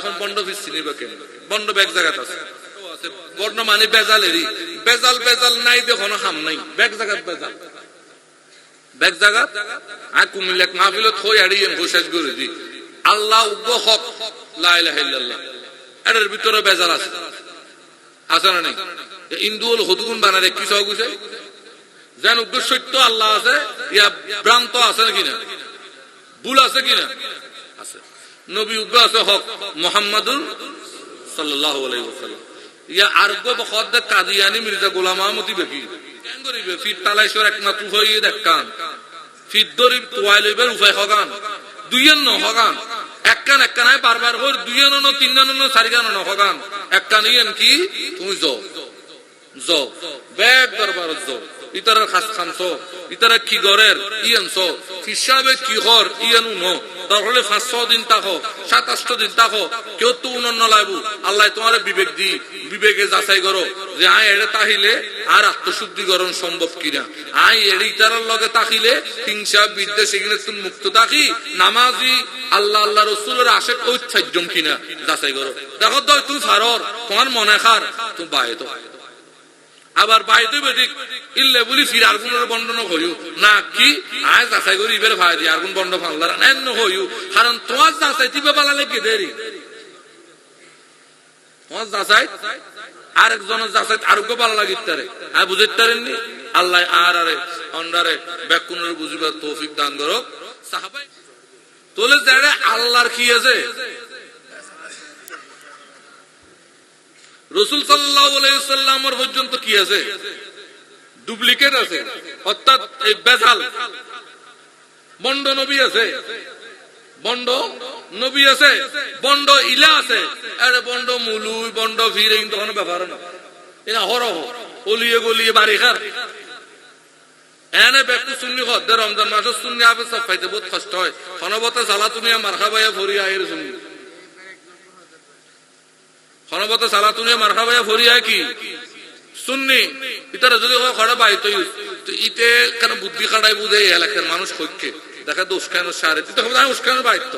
এখন bond bond bag আছে। বর্ণ মানে বেজাল বেজাল নাই দেখোনো হাম নাই। ব্যাগ বেজাল। ব্যাগ আর আড়িয়ে করে দি আল্লাহ এটার ভিতরে বেজাল আছে। আছে না হল বানারে কি সহ গুছে? যেন উগ্র সত্য আল্লাহ আছে, ইয়া ভ্রান্ত আছে নাকি না? ভুল আছে কিনা আছে। নবী আছে হক মোহাম্মদুর সাল্লাল্লাহু আলাইহি ওয়াসাল্লাম। ইয়া আরগ্য বখদ কাদিয়ানি মির্জা গোলাম আহমদি বেকি। কেন করিবে? ফির তালাইশর এক মাতু দেখান। ফির দরি তোয়াই লইবার উপায় হগান। দুইয়ের ন হগান। এককান আয় বারবার হর দুইয়ের ন তিন ন চারিগান ন হগান। এককান ইয়েন কি? তুমি যাও। যাও। ব্যাগ দরবার যাও। ইতারা খাস খানছ ইতারা কি গরের ইয়েনছ হিসাবে কি হর ইয়েনু ন তাহলে পাঁচ ছ দিন তাকো সাত, আষ্ট দিন তাকো কেউ তো উনন্ন লাগবো আল্লাহ তোমার বিবেক দি, বিবেকে যাচাই করো যে আয় এড়ে তাহিলে আর আত্মশুদ্ধিকরণ সম্ভব কিনা। আই এড়ে ইতারার লগে তাকিলে হিংসা, বিদ্বেষ এগুলো তুমি মুক্ত থাকি নামাজি আল্লাহ আল্লাহ রসুলের আশেক ঐচ্ছাজ্যম কিনা যাচাই করো। দেখো তো, তুমি ফারর, তোমার মনে খার, তুমি বায়ে তো। আবার বাইতে বেদিক ইল্লে বলি ফির আর কোন বন্ডন হইউ না কি? আয় যাচাই করি, ইবের ভাই আর কোন বন্ড ফাল্লার নেন হইউ কারণ তোমার যাচাই তিবে পালা লেগে দেরি। তোমার যাচাই, আরেকজনের লাগিত তারে আল্লাহ আর আরে অন্ডারে ব্যাকুনের বুঝিবার তৌফিক দান করো। সাহাবাই, তোলে যারা আল্লাহর কি আছে? রসুল সাল্লাহামের পর্যন্ত কি আছে? ডুপ্লিকেট আছে। অর্থাৎ এই বেজাল। বন্ড নবী আছে। বন্ড নবী আছে। বন্ড ইলা আছে। আরে বন্ড মুলুই, বন্ড ভিড় কিন্তু কোনো ব্যাপার না। এটা হরহ, অলিয়ে গলিয়ে বাড়ি এনে ব্যক্তি শুননি হদ রমজান মাসের শুননি আপে সব পাইতে বহুত কষ্ট হয়। খনবতে সালা তুমি মারখা বাইয়া ভরি আয়ের শুননি খনবতে সালা তুমি মারখা বাইয়া ভরি আয় কি? শুননি ইতারা যদি খড়া বাই তো ইতে কেন বুদ্ধি খাড়াই বুঝে এলাকার মানুষ খৈকে দেখা তো উস্কানো সারে। তো আমি উস্কানো বাইত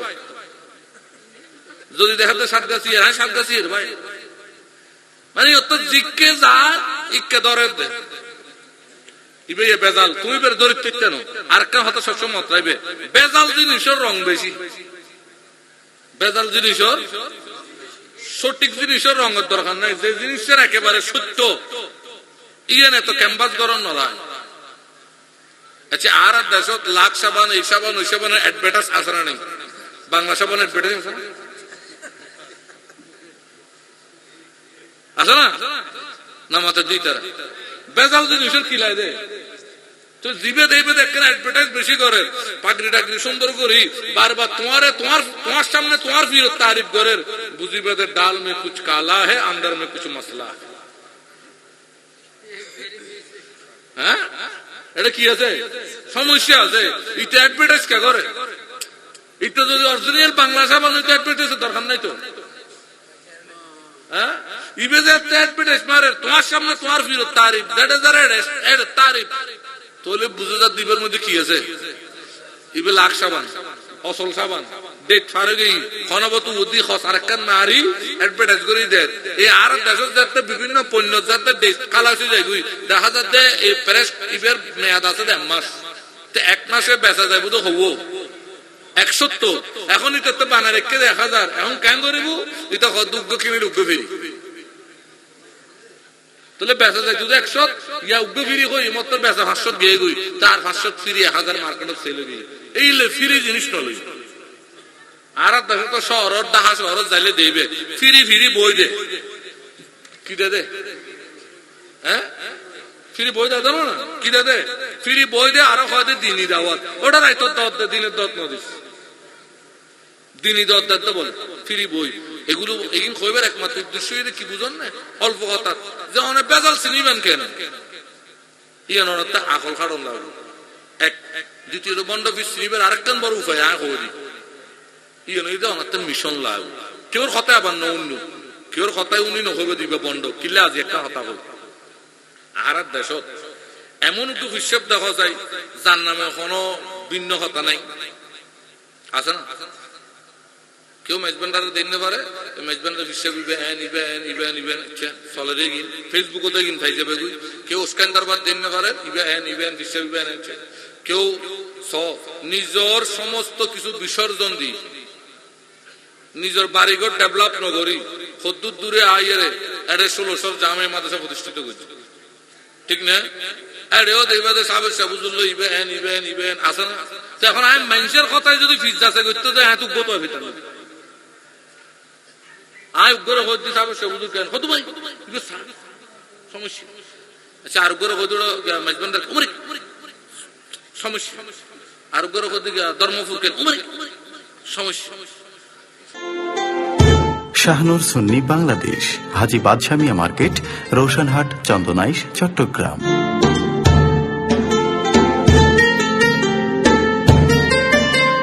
যদি দেখা তো সাত গাছি হ্যাঁ সাত গাছি ভাই। মানে অত জিকে যা ইকে দরে দে। ইবে বেজাল, তুমি বের দরিদ্র কেন? আর কেন হতে সবসময় মতরাইবে বেজাল জিনিসের রং বেশি। বেজাল জিনিসের সঠিক জিনিসের রঙের দরকার নাই। যে জিনিসের একেবারে সত্য ইয়ে তো ক্যাম্পাস গরম নয় আচ্ছা আর আর দেশত লাখ সাবান, এই সাবান, ওই সাবানের অ্যাডভার্টাইজ না নেই? বাংলা সাবান অ্যাডভার্টাইজ আছে না? না? মাথা দুই তারা। বেজাল জিনিসের কিলাই দে। সমস্যা আছে। এটা অ্যাডভার্টাইজ কে করে? এটা যদি অরিজিনাল বাংলা সাবান দরকার নাই তো। হ্যাঁ? ইবে যে অ্যাডভার্টাইজ মারে, তোমার সামনে তোমার ফিরত তারিফ। দেড়ে দেড়ে তারিফ তাহলে বুঝে যা দ্বীপের মধ্যে কি আছে। ইবে লাখ সাবান, অসল সাবান, ডেট আর যাতে বিভিন্ন পণ্য দেখা মেয়াদ আছে এক মাস। এক মাসে বেচা যায় এখন তো রেখে হাজার এখন কেন করিব? এটা দুগ্গ কিনে উগ্গ ফিরি তাহলে বেচা যায় যদি একশো ইয়া উগ্গ ফিরি হই বেচা গিয়ে গই, তার ফিরি এক হাজার গিয়ে। এই ফিরি জিনিস নলই আর দেশে তো যাইলে দেবে ফিরি ফিরি বই দে। কি দে দে? হ্যাঁ? ফিরি বই দে জানো না? কি দে দে? ফিরি বই দে, আরও হয় দিনই দাওয়াত। ওটা নাই দিনের দত নদিস। দিনই দত দে বলে, ফিরি বই। এগুলো এগিন কইবার একমাত্র উদ্দেশ্য কি বুঝন না অল্প কথা। যে অনেক বেজাল চিনিবেন কেন? ইয়ান অনেক আকল খাড়ন লাগবে এক দ্বিতীয় বন্ড বিশ্বনিবের আরেকটান বড় উপায় আয় করি ইয়ান এটা অনেক মিশন লাগবে কেউর কথায় আবার অন্য কেউর কথায় উনি নহবে দিবে বন্ড কিলে আজি একটা হতা হল আর দেশত এমন একটু হিসেব দেখা যায়, যার নামে কোনো ভিন্ন কথা নাই। আছে না? কেউ মেজবান্ডারে না পারে মেজবান্ডার বিশ্ব ইবে এন ইবে এন ইবে এন ইবে চলে দিয়ে গিন ফেসবুকও দিয়ে গিন ফাইজে বেগুই। কেউ স্ক্যান্ডার বাদ দিন না পারে ইবে এন ইবে এন বিশ্ব ইবে এন কেউ স নিজর সমস্ত কিছু বিসর্জন দি নিজের বাড়িঘর ডেভেলপ নগরী সদ্দুর দূরে আইয়ারে এড়ে ষোলোশোর জামে মাদ্রাসা প্রতিষ্ঠিত করছে। ঠিক না? এড়েও দেখবে সাবেক সাবুজুল্লো ইবে এন ইবে এন ইবে এন আছে না। এখন আমি মানুষের কথায় যদি ফিজ আছে করতে যায় হ্যাঁ তুক হদ্দি সাবেক সাবুজুল কেন? হতো ভাই সমস্যা। আচ্ছা আর মেজবান্ডার উমরে। সমস্যা। আর সমস্যা। শাহনুর সুন্নি বাংলাদেশ, হাজি বাদশামিয়া মার্কেট, রোশনহাট, চন্দনাইশ, চট্টগ্রাম।